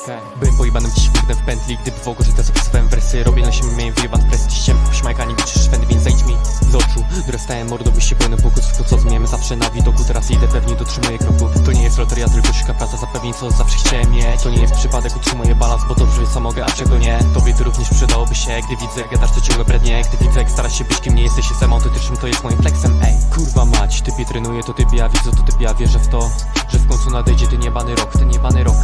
serce Byłem pojebanym ciśnikiem w pętli Gdyby w ogóle to zapisywałem wersy. Robię na siebie miałem wyjeban w prestiżem Śmajkani bicie szwędy, więc zajdź mi z oczu. Dorastałem mordowy się pełnym pokus W to co zmieniam zawsze na widoku. Teraz idę pewnie, dotrzymuję kroku. To nie jest loteria, tylko szybka praca. Zapewni co zawsze chciałem mieć. To nie jest przypadek, utrzymuję balans Bo dobrze co mogę, a czego nie. Tobie to również przydałoby się Gdy widzę, jak gadasz to ciągle brednie. Gdy widzę, jak starasz się być kim nie jesteś Jestem autentycznym, to jest moim flexem Ej, kurwa mać, typie trenuję, to typie ja widzę, to typie ja wierzę w to Że w końcu nadejdzie ten niebany rok, ten niebany rok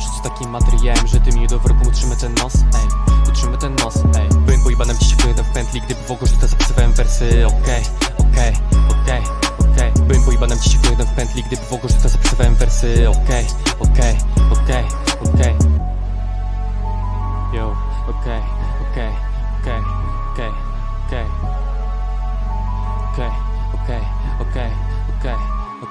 zarzucę takim materiałem, że ty mi do worku utrzymy ten nos, ej Utrzymy ten nos, ej. Byłem pojebanem dziś w w pętli, gdy w ogóle rzucę zapisywałem wersy, okej, okej, okej, okej. Byłem pojebanem dziś w w pętli, gdy w ogóle rzucę zapisywałem wersy, okej, okej, okej,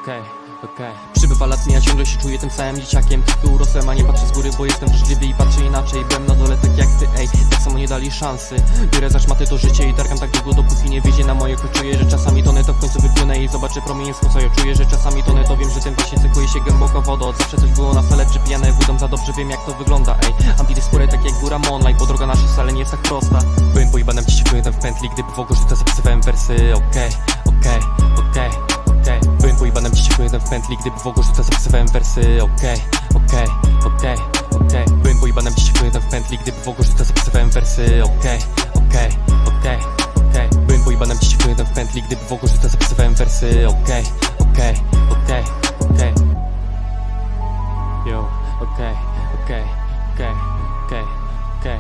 okej, okej. Przybywa lat, ja ciągle się czuję tym samym dzieciakiem. Tylko urosłem, a nie patrzę z góry, bo jestem wrażliwy i patrzę inaczej. Byłem na dole tak jak ty, ej, tak samo nie dali szansy. Biorę za szmaty to życie i targam tak długo, dopóki nie wiedzie na moje Czuję, że czasami tonę to w końcu wypłynę i zobaczę promienie słońca Ja czuję, że czasami tonę. To wiem, że tym właśnie cykuje się głęboko wodą Od zawsze coś było na stole, czy pijane wódą, za dobrze wiem jak to wygląda, ej. Ambity spory tak jak góra Monlight, bo droga nasza wcale nie jest tak prosta. Byłem pojebanem dziś w pętli, gdy w ogóle zapisywałem wersy, okej, okej, okej, okej pętli, gdy w ogóle rzucę zapisywałem wersy, okej, okej, okej, okej Byłem pojebanem dziś w pętli, gdy w ogóle rzucę zapisywałem wersy, okej, okej, okej, okej Byłem pojebanem dziś w pętli, gdy w ogóle rzucę zapisywałem wersy, okej, okej, okej, okej Yo, okej, okej, okej, okej, okej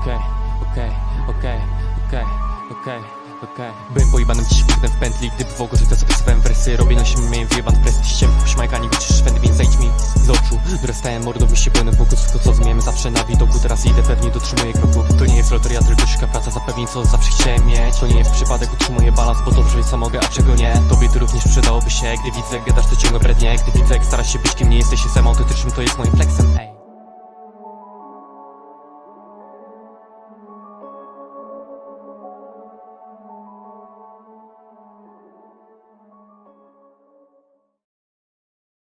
Okej, okej, okej, okej, okej, okej Byłem pojebanym dziś w pętli, gdy w ogóle rzucę zapisywałem wersy. Robię na siebie, miałem wyjeban prestiż Ciemków śmajka, nie liczysz szwendy, więc zejdź mi z oczu. Dorastałem mordo, wyście pełnym pokus Wszystko co zmieniamy zawsze na widoku. Teraz idę pewnie dotrzymuję kroku. To nie jest loteria, tylko szyka praca. Zapewni co zawsze chciałem mieć. To nie jest przypadek, utrzymuję balans Bo dobrze co mogę, a czego nie. Tobie to również przydałoby się Gdy widzę, gadasz to ciągle brednie. Gdy widzę, jak starasz się być kim nie jesteś Jestem autentycznym, to jest moim flexem, ej